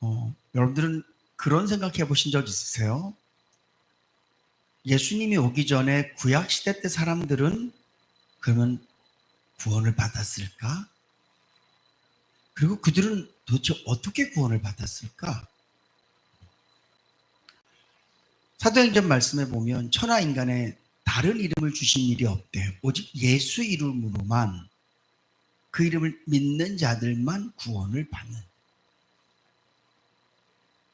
어, 여러분들은 그런 생각해 보신 적 있으세요? 예수님이 오기 전에 구약 시대 때 사람들은 그러면 구원을 받았을까? 그리고 그들은 도대체 어떻게 구원을 받았을까? 사도행전 말씀에 보면 천하 인간에 다른 이름을 주신 일이 없대요. 오직 예수 이름으로만 그 이름을 믿는 자들만 구원을 받는.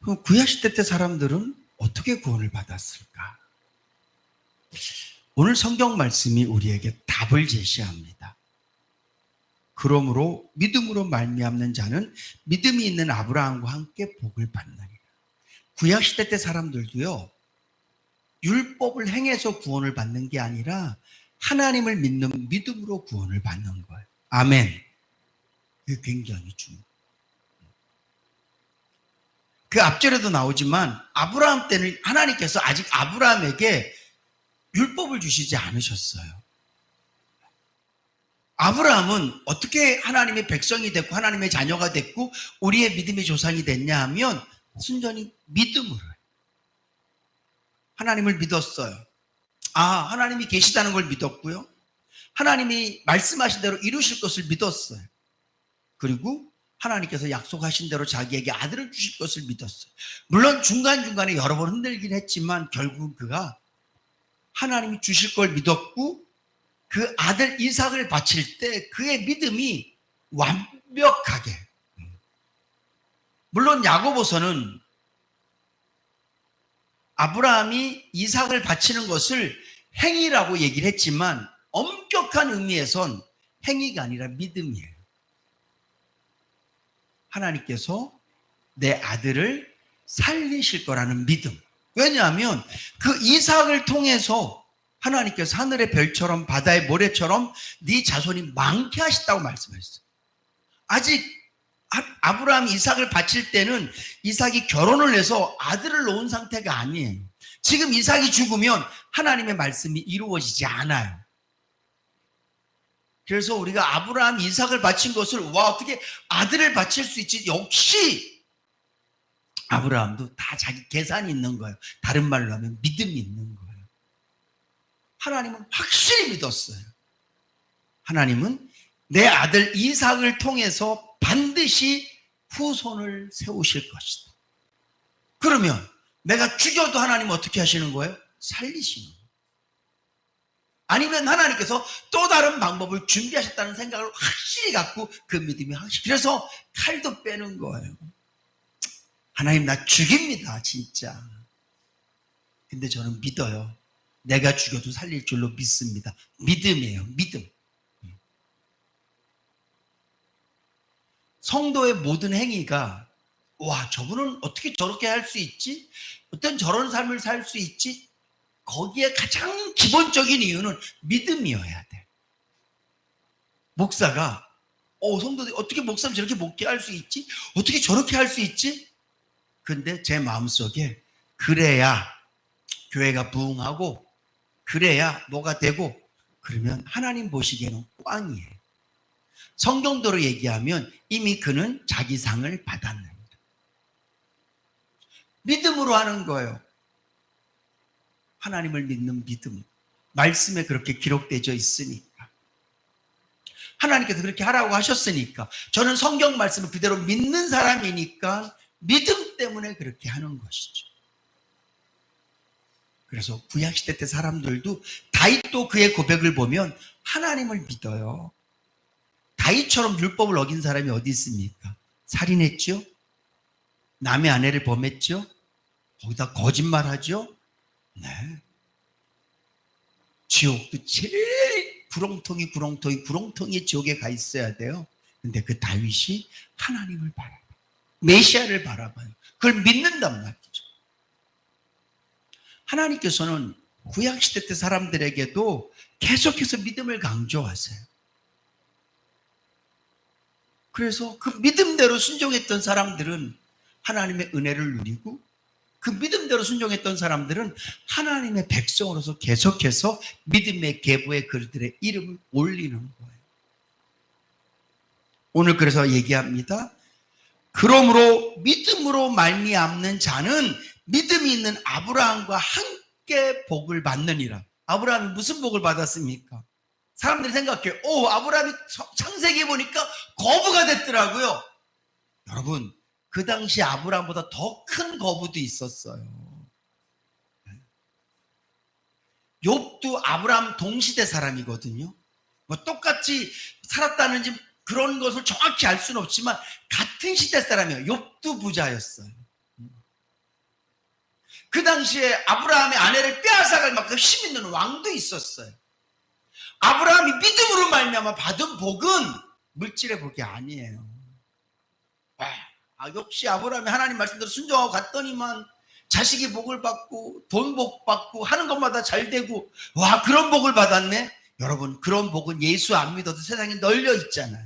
그럼 구약 시대 때 사람들은 어떻게 구원을 받았을까? 오늘 성경 말씀이 우리에게 답을 제시합니다. 그러므로 믿음으로 말미암는 자는 믿음이 있는 아브라함과 함께 복을 받느니라. 구약 시대 때 사람들도요. 율법을 행해서 구원을 받는 게 아니라 하나님을 믿는 믿음으로 구원을 받는 거예요. 아멘. 그게 굉장히 중요해요. 그 앞절에도 나오지만 아브라함 때는 하나님께서 아직 아브라함에게 율법을 주시지 않으셨어요. 아브라함은 어떻게 하나님의 백성이 됐고 하나님의 자녀가 됐고 우리의 믿음의 조상이 됐냐 하면 순전히 믿음으로 하나님을 믿었어요. 아, 하나님이 계시다는 걸 믿었고요. 하나님이 말씀하신 대로 이루실 것을 믿었어요. 그리고 하나님께서 약속하신 대로 자기에게 아들을 주실 것을 믿었어요. 물론 중간중간에 여러 번 흔들긴 했지만 결국 그가 하나님이 주실 걸 믿었고 그 아들 이삭을 바칠 때 그의 믿음이 완벽하게 물론 야고보서는 아브라함이 이삭을 바치는 것을 행위라고 얘기를 했지만 엄격한 의미에선 행위가 아니라 믿음이에요. 하나님께서 내 아들을 살리실 거라는 믿음. 왜냐하면 그 이삭을 통해서 하나님께서 하늘의 별처럼 바다의 모래처럼 네 자손이 많게 하셨다고 말씀하셨어요. 아직 아브라함이 이삭을 바칠 때는 이삭이 결혼을 해서 아들을 놓은 상태가 아니에요. 지금 이삭이 죽으면 하나님의 말씀이 이루어지지 않아요. 그래서 우리가 아브라함 이삭을 바친 것을 와 어떻게 아들을 바칠 수 있지? 역시 아브라함도 다 자기 계산이 있는 거예요. 다른 말로 하면 믿음이 있는 거예요. 하나님은 확실히 믿었어요. 하나님은 내 아들 이삭을 통해서 반드시 후손을 세우실 것이다. 그러면 내가 죽여도 하나님 어떻게 하시는 거예요? 살리시는 거예요. 아니면 하나님께서 또 다른 방법을 준비하셨다는 생각을 확실히 갖고 그 믿음이 확실히 그래서 칼도 빼는 거예요. 하나님 나 죽입니다 진짜. 근데 저는 믿어요. 내가 죽여도 살릴 줄로 믿습니다. 믿음이에요 믿음. 성도의 모든 행위가 와 저분은 어떻게 저렇게 할 수 있지? 어떤 저런 삶을 살 수 있지? 거기에 가장 기본적인 이유는 믿음이어야 돼. 목사가 어 성도들이 어떻게 목사님 저렇게 목회 할수 있지? 어떻게 저렇게 할 수 있지? 근데 제 마음속에 그래야 교회가 부흥하고 그래야 뭐가 되고 그러면 하나님 보시기에는 꽝이에요. 성경대로 얘기하면 이미 그는 자기 상을 받았습니다. 믿음으로 하는 거예요. 하나님을 믿는 믿음. 말씀에 그렇게 기록되어 있으니까. 하나님께서 그렇게 하라고 하셨으니까. 저는 성경 말씀을 그대로 믿는 사람이니까 믿음 때문에 그렇게 하는 것이죠. 그래서 구약시대 때 사람들도 다윗도 그의 고백을 보면 하나님을 믿어요. 다윗처럼 율법을 어긴 사람이 어디 있습니까? 살인했죠? 남의 아내를 범했죠? 거기다 거짓말하죠? 네. 지옥도 제일 구렁텅이 구렁텅이 구렁텅이 지옥에 가 있어야 돼요. 근데 그 다윗이 하나님을 바라봐. 메시아를 바라봐요. 그걸 믿는단 말이죠. 하나님께서는 구약시대 때 사람들에게도 계속해서 믿음을 강조하세요. 그래서 그 믿음대로 순종했던 사람들은 하나님의 은혜를 누리고 그 믿음대로 순종했던 사람들은 하나님의 백성으로서 계속해서 믿음의 계보에 그들의 이름을 올리는 거예요. 오늘 그래서 얘기합니다. 그러므로 믿음으로 말미암는 자는 믿음이 있는 아브라함과 함께 복을 받느니라. 아브라함이 무슨 복을 받았습니까? 사람들이 생각해. 오, 아브라함이 창세기 보니까 거부가 됐더라고요. 여러분, 그 당시 아브라함보다 더 큰 거부도 있었어요. 욥도 아브라함 동시대 사람이거든요. 뭐 똑같이 살았다는지 그런 것을 정확히 알 수는 없지만 같은 시대 사람이에요. 욥도 부자였어요. 그 당시에 아브라함의 아내를 빼앗아갈 만큼 힘 있는 왕도 있었어요. 아브라함이 믿음으로 말미암아 받은 복은 물질의 복이 아니에요. 아, 역시 아브라함이 하나님 말씀대로 순종하고 갔더니만 자식이 복을 받고 돈 복 받고 하는 것마다 잘 되고 와 그런 복을 받았네. 여러분 그런 복은 예수 안 믿어도 세상에 널려 있잖아요.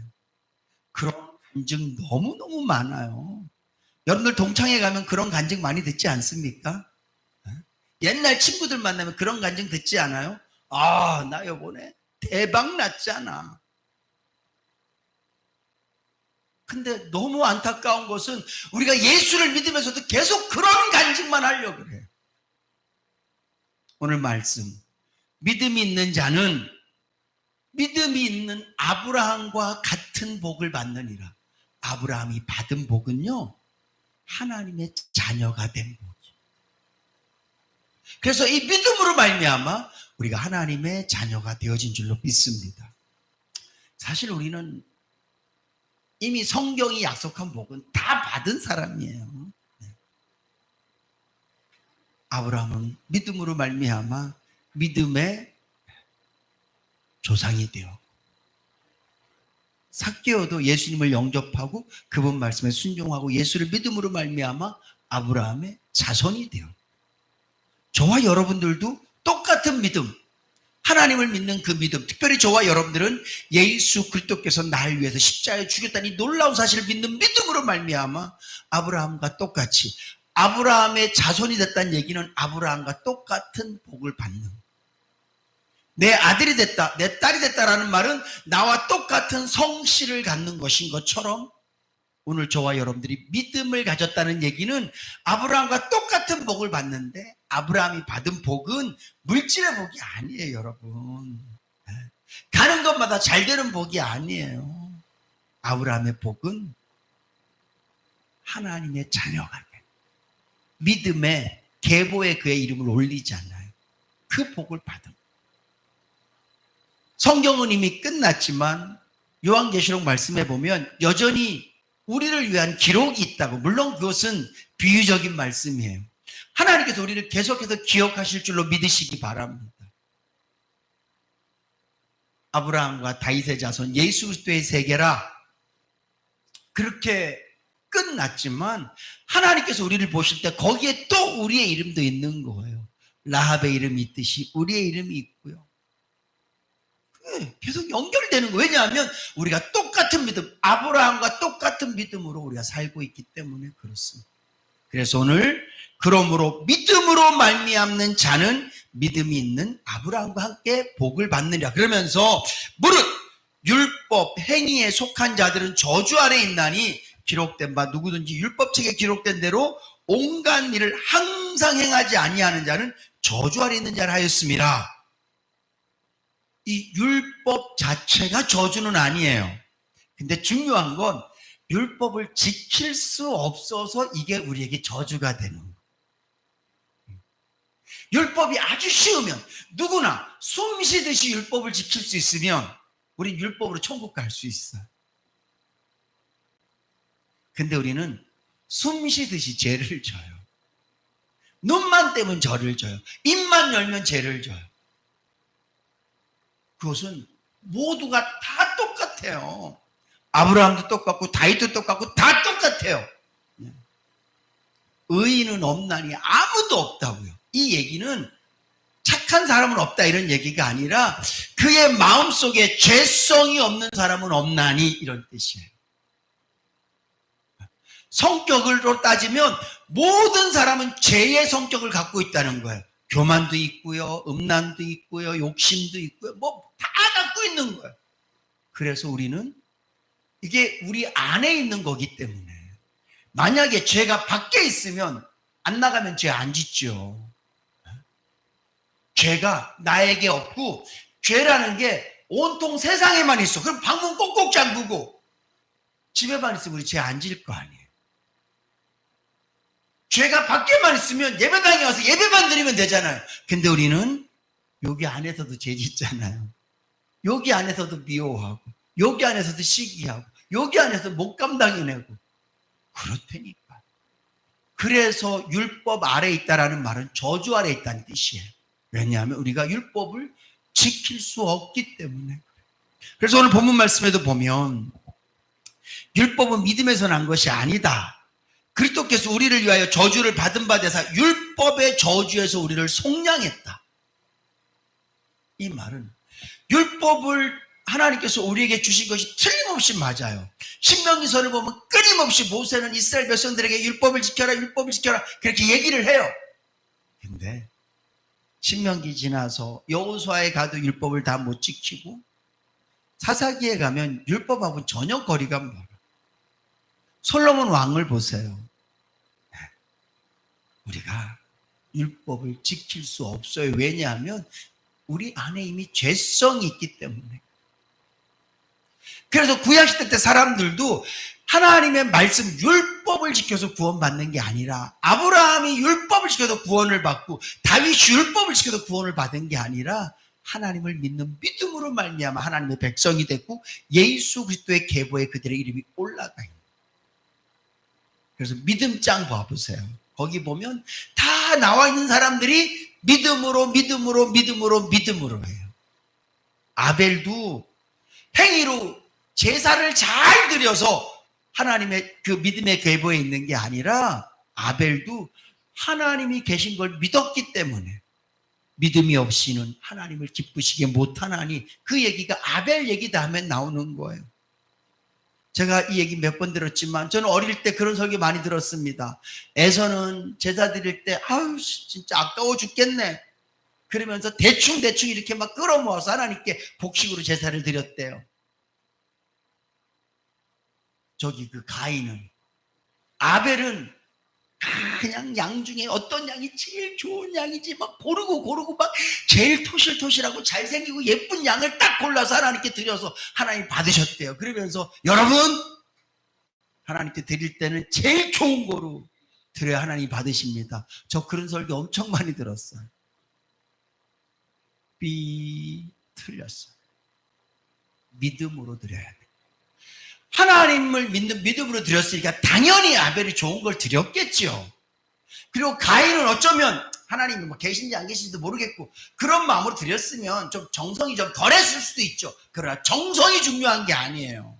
그런 간증 너무 너무 많아요. 여러분들 동창회 가면 그런 간증 많이 듣지 않습니까? 옛날 친구들 만나면 그런 간증 듣지 않아요? 아, 나 요번에 대박 났잖아. 근데 너무 안타까운 것은 우리가 예수를 믿으면서도 계속 그런 간증만 하려고 그래요. 오늘 말씀. 믿음이 있는 자는 믿음이 있는 아브라함과 같은 복을 받느니라. 아브라함이 받은 복은요, 하나님의 자녀가 된 복. 그래서 이 믿음으로 말미암아 우리가 하나님의 자녀가 되어진 줄로 믿습니다. 사실 우리는 이미 성경이 약속한 복은 다 받은 사람이에요. 네. 아브라함은 믿음으로 말미암아 믿음의 조상이 되어 삭개오도 예수님을 영접하고 그분 말씀에 순종하고 예수를 믿음으로 말미암아 아브라함의 자손이 되어 저와 여러분들도 똑같은 믿음, 하나님을 믿는 그 믿음, 특별히 저와 여러분들은 예수 그리스도께서 날 위해서 십자가에 죽였다니 놀라운 사실을 믿는 믿음으로 말미암아 아브라함과 똑같이 아브라함의 자손이 됐다는 얘기는 아브라함과 똑같은 복을 받는. 내 아들이 됐다, 내 딸이 됐다라는 말은 나와 똑같은 성씨를 갖는 것인 것처럼 오늘 저와 여러분들이 믿음을 가졌다는 얘기는 아브라함과 똑같은 복을 받는데 아브라함이 받은 복은 물질의 복이 아니에요, 여러분. 예. 가는 것마다 잘 되는 복이 아니에요. 아브라함의 복은 하나님의 자녀가 돼. 믿음의 계보에 그의 이름을 올리잖아요. 그 복을 받은. 성경은 이미 끝났지만 요한계시록 말씀해 보면 여전히 우리를 위한 기록이 있다고. 물론 그것은 비유적인 말씀이에요. 하나님께서 우리를 계속해서 기억하실 줄로 믿으시기 바랍니다. 아브라함과 다윗의 자손 예수 그리스도의 세계라 그렇게 끝났지만 하나님께서 우리를 보실 때 거기에 또 우리의 이름도 있는 거예요. 라합의 이름이 있듯이 우리의 이름이 있고요. 계속 연결되는 거예요. 왜냐하면 우리가 똑같은 믿음, 아브라함과 똑같은 믿음으로 우리가 살고 있기 때문에 그렇습니다. 그래서 오늘 그러므로 믿음으로 말미암는 자는 믿음이 있는 아브라함과 함께 복을 받느니라. 그러면서 무릇 율법 행위에 속한 자들은 저주 아래 있나니 기록된 바 누구든지 율법책에 기록된 대로 온갖 일을 항상 행하지 아니하는 자는 저주 아래 있는 자라 하였습니다. 이 율법 자체가 저주는 아니에요. 근데 중요한 건 율법을 지킬 수 없어서 이게 우리에게 저주가 되는 거예요. 율법이 아주 쉬우면 누구나 숨 쉬듯이 율법을 지킬 수 있으면 우리 율법으로 천국 갈 수 있어요. 근데 우리는 숨 쉬듯이 죄를 져요. 눈만 떼면 저를 져요. 입만 열면 죄를 져요. 그것은 모두가 다 똑같아요. 아브라함도 똑같고 다윗도 똑같고 다 똑같아요. 의인은 없나니 아무도 없다고요. 이 얘기는 착한 사람은 없다 이런 얘기가 아니라 그의 마음 속에 죄성이 없는 사람은 없나니 이런 뜻이에요. 성격으로 따지면 모든 사람은 죄의 성격을 갖고 있다는 거예요. 교만도 있고요, 음란도 있고요, 욕심도 있고요, 뭐 다 갖고 있는 거예요. 그래서 우리는 이게 우리 안에 있는 거기 때문에 만약에 죄가 밖에 있으면 안 나가면 죄 안 짓죠. 죄가 나에게 없고 죄라는 게 온통 세상에만 있어. 그럼 방문 꼭꼭 잠그고 집에만 있으면 우리 죄안 지을 거 아니에요. 죄가 밖에만 있으면 예배당에 와서 예배만 드리면 되잖아요. 근데 우리는 여기 안에서도 죄 짓잖아요. 여기 안에서도 미워하고 여기 안에서도 시기하고 여기 안에서 못 감당해내고 그렇다니까. 그래서 율법 아래 있다라는 말은 저주 아래 있다는 뜻이에요. 왜냐하면 우리가 율법을 지킬 수 없기 때문에. 그래서 오늘 본문 말씀에도 보면 율법은 믿음에서 난 것이 아니다. 그리스도께서 우리를 위하여 저주를 받은 바 되사 율법의 저주에서 우리를 속량했다. 이 말은 율법을 하나님께서 우리에게 주신 것이 틀림없이 맞아요. 신명기서를 보면 끊임없이 모세는 이스라엘 백성들에게 율법을 지켜라, 율법을 지켜라 그렇게 얘기를 해요. 근데 신명기 지나서 여호수아에 가도 율법을 다 못 지키고 사사기에 가면 율법하고 전혀 거리가 멀어. 솔로몬 왕을 보세요. 우리가 율법을 지킬 수 없어요. 왜냐하면 우리 안에 이미 죄성이 있기 때문에. 그래서 구약시대 때 사람들도 하나님의 말씀 율법을 지켜서 구원받는 게 아니라 아브라함이 율법을 지켜서 구원을 받고 다윗이 율법을 지켜서 구원을 받은 게 아니라 하나님을 믿는 믿음으로 말미암아 하나님의 백성이 됐고 예수 그리스도의 계보에 그들의 이름이 올라가 있는. 그래서 믿음장 봐보세요. 거기 보면 다 나와 있는 사람들이 믿음으로 믿음으로 믿음으로 믿음으로 해요. 아벨도 행위로 제사를 잘 드려서 하나님의 그 믿음의 계보에 있는 게 아니라 아벨도 하나님이 계신 걸 믿었기 때문에 믿음이 없이는 하나님을 기쁘시게 못하나니 그 얘기가 아벨 얘기다 하면 나오는 거예요. 제가 이 얘기 몇 번 들었지만 저는 어릴 때 그런 설교 많이 들었습니다. 에서는 제사 드릴 때 아유 진짜 아까워 죽겠네. 그러면서 대충 대충 이렇게 막 끌어모아서 하나님께 복식으로 제사를 드렸대요. 저기 그 가인은 아벨은 그냥 양 중에 어떤 양이 제일 좋은 양이지 막 고르고 고르고 막 제일 토실토실하고 잘생기고 예쁜 양을 딱 골라서 하나님께 드려서 하나님 받으셨대요. 그러면서 여러분 하나님께 드릴 때는 제일 좋은 거로 드려야 하나님 받으십니다. 저 그런 설교 엄청 많이 들었어요. 삐 틀렸어요. 믿음으로 드려야 돼. 하나님을 믿는 믿음으로 드렸으니까 당연히 아벨이 좋은 걸 드렸겠죠. 그리고 가인은 어쩌면 하나님이 뭐 계신지 안 계신지도 모르겠고 그런 마음으로 드렸으면 좀 정성이 좀 덜했을 수도 있죠. 그러나 정성이 중요한 게 아니에요.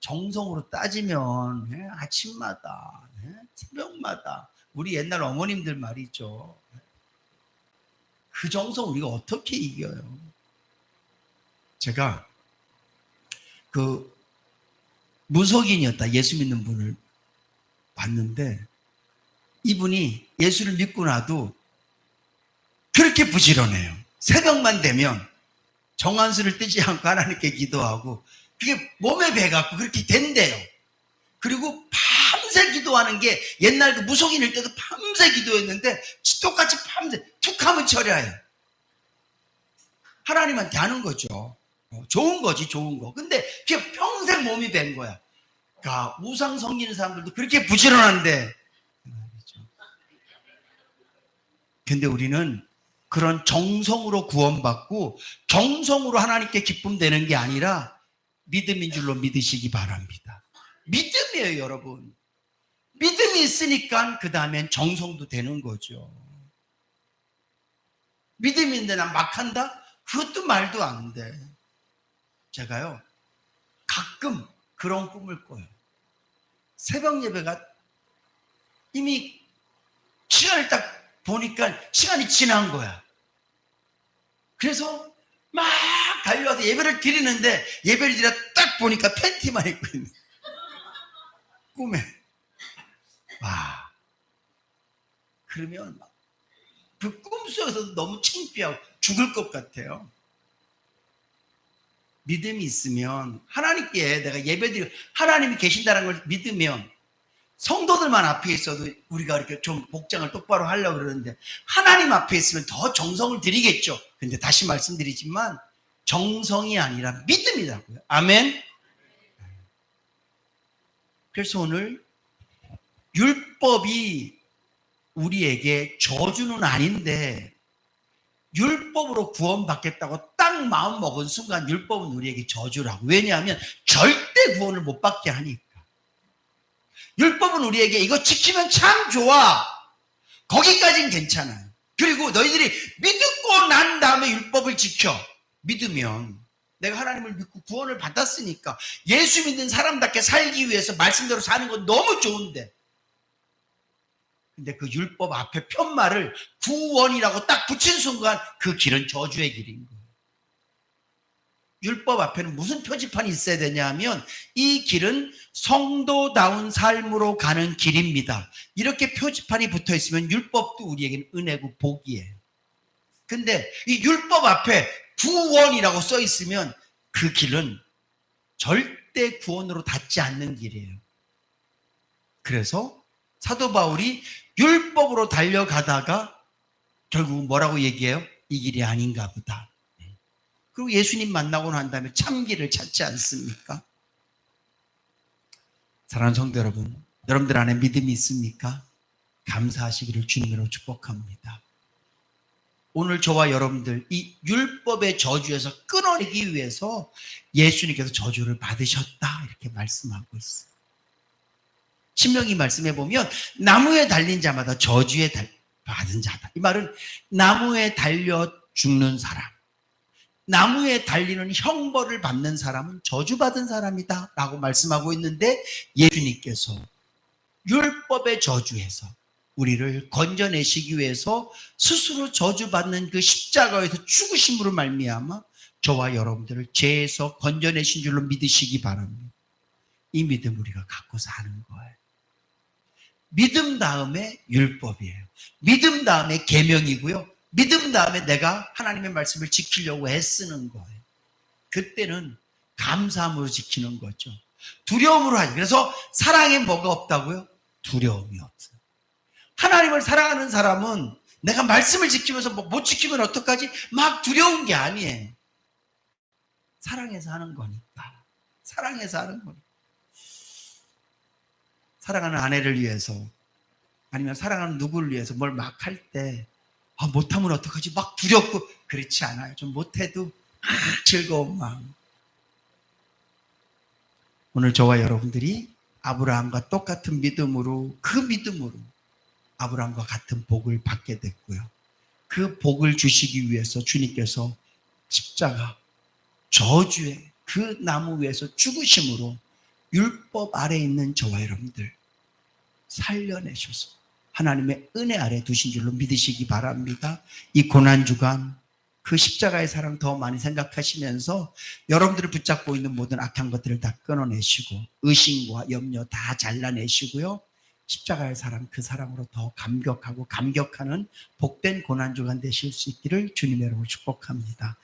정성으로 따지면 예, 아침마다 예, 새벽마다 우리 옛날 어머님들 말이죠. 그 정성 우리가 어떻게 이겨요? 제가 그 무속인이었다. 예수 믿는 분을 봤는데 이분이 예수를 믿고 나도 그렇게 부지런해요. 새벽만 되면 정한수를 뜨지 않고 하나님께 기도하고 그게 몸에 배갖고 그렇게 된대요. 그리고 밤새 기도하는 게 옛날 그 무속인일 때도 밤새 기도했는데 똑같이 밤새 툭 하면 철야해요. 하나님한테 하는 거죠. 어, 좋은 거지, 좋은 거. 근데 그게 평생 몸이 된 거야. 그러니까 우상 섬기는 사람들도 그렇게 부지런한데. 근데 우리는 그런 정성으로 구원받고 정성으로 하나님께 기쁨 되는 게 아니라 믿음인 줄로 믿으시기 바랍니다. 믿음이에요, 여러분. 믿음이 있으니까 그 다음엔 정성도 되는 거죠. 믿음인데 난 막 한다? 그것도 말도 안 돼. 제가요, 가끔 그런 꿈을 꿔요. 새벽 예배가 이미 시간을 딱 보니까 시간이 지난 거야. 그래서 막 달려와서 예배를 드리는데 예배를 드려 딱 보니까 팬티만 입고 있는 꿈에. 와. 그러면 그 꿈속에서 너무 창피하고 죽을 것 같아요. 믿음이 있으면 하나님께 내가 예배드리고 하나님이 계신다는 걸 믿으면 성도들만 앞에 있어도 우리가 이렇게 좀 복장을 똑바로 하려고 그러는데 하나님 앞에 있으면 더 정성을 들이겠죠. 근데 다시 말씀드리지만 정성이 아니라 믿음이라고요. 아멘. 그래서 오늘 율법이 우리에게 저주는 아닌데 율법으로 구원받겠다고 딱 마음 먹은 순간 율법은 우리에게 저주라고. 왜냐하면 절대 구원을 못 받게 하니까. 율법은 우리에게 이거 지키면 참 좋아. 거기까진 괜찮아요. 그리고 너희들이 믿고 난 다음에 율법을 지켜. 믿으면 내가 하나님을 믿고 구원을 받았으니까 예수 믿는 사람답게 살기 위해서 말씀대로 사는 건 너무 좋은데 근데 그 율법 앞에 편말을 구원이라고 딱 붙인 순간 그 길은 저주의 길인 거예요. 율법 앞에는 무슨 표지판이 있어야 되냐 하면 이 길은 성도다운 삶으로 가는 길입니다. 이렇게 표지판이 붙어 있으면 율법도 우리에게는 은혜고 복이에요. 근데 이 율법 앞에 구원이라고 써 있으면 그 길은 절대 구원으로 닿지 않는 길이에요. 그래서 사도 바울이 율법으로 달려가다가 결국 뭐라고 얘기해요? 이 길이 아닌가 보다. 그리고 예수님 만나고 난 다음에 참 길을 찾지 않습니까? 사랑하는 성도 여러분, 여러분들 안에 믿음이 있습니까? 감사하시기를 주님으로 축복합니다. 오늘 저와 여러분들 이 율법의 저주에서 끊어내기 위해서 예수님께서 저주를 받으셨다 이렇게 말씀하고 있어요. 신명기 말씀해 보면 나무에 달린 자마다 저주에 달, 받은 자다. 이 말은 나무에 달려 죽는 사람, 나무에 달리는 형벌을 받는 사람은 저주받은 사람이다 라고 말씀하고 있는데 예수님께서 율법의 저주에서 우리를 건져내시기 위해서 스스로 저주받는 그 십자가에서 죽으심으로 말미암아 저와 여러분들을 죄에서 건져내신 줄로 믿으시기 바랍니다. 이 믿음 우리가 갖고 사는 거예요. 믿음 다음에 율법이에요. 믿음 다음에 계명이고요. 믿음 다음에 내가 하나님의 말씀을 지키려고 애쓰는 거예요. 그때는 감사함으로 지키는 거죠. 두려움으로 하지. 그래서 사랑에 뭐가 없다고요? 두려움이 없어요. 하나님을 사랑하는 사람은 내가 말씀을 지키면서 뭐 못 지키면 어떡하지? 막 두려운 게 아니에요. 사랑해서 하는 거니까. 사랑해서 하는 거니까. 사랑하는 아내를 위해서 아니면 사랑하는 누구를 위해서 뭘 막 할 때 아, 못하면 어떡하지? 막 두렵고 그렇지 않아요. 좀 못해도 아, 즐거운 마음. 오늘 저와 여러분들이 아브라함과 똑같은 믿음으로 그 믿음으로 아브라함과 같은 복을 받게 됐고요. 그 복을 주시기 위해서 주님께서 십자가 저주의 그 나무 위에서 죽으심으로 율법 아래 있는 저와 여러분들 살려내셔서 하나님의 은혜 아래 두신 줄로 믿으시기 바랍니다. 이 고난 주간 그 십자가의 사랑 더 많이 생각하시면서 여러분들을 붙잡고 있는 모든 악한 것들을 다 끊어내시고 의심과 염려 다 잘라내시고요. 십자가의 사랑 그 사랑으로 더 감격하고 감격하는 복된 고난 주간 되실 수 있기를 주님의 이름으로 축복합니다.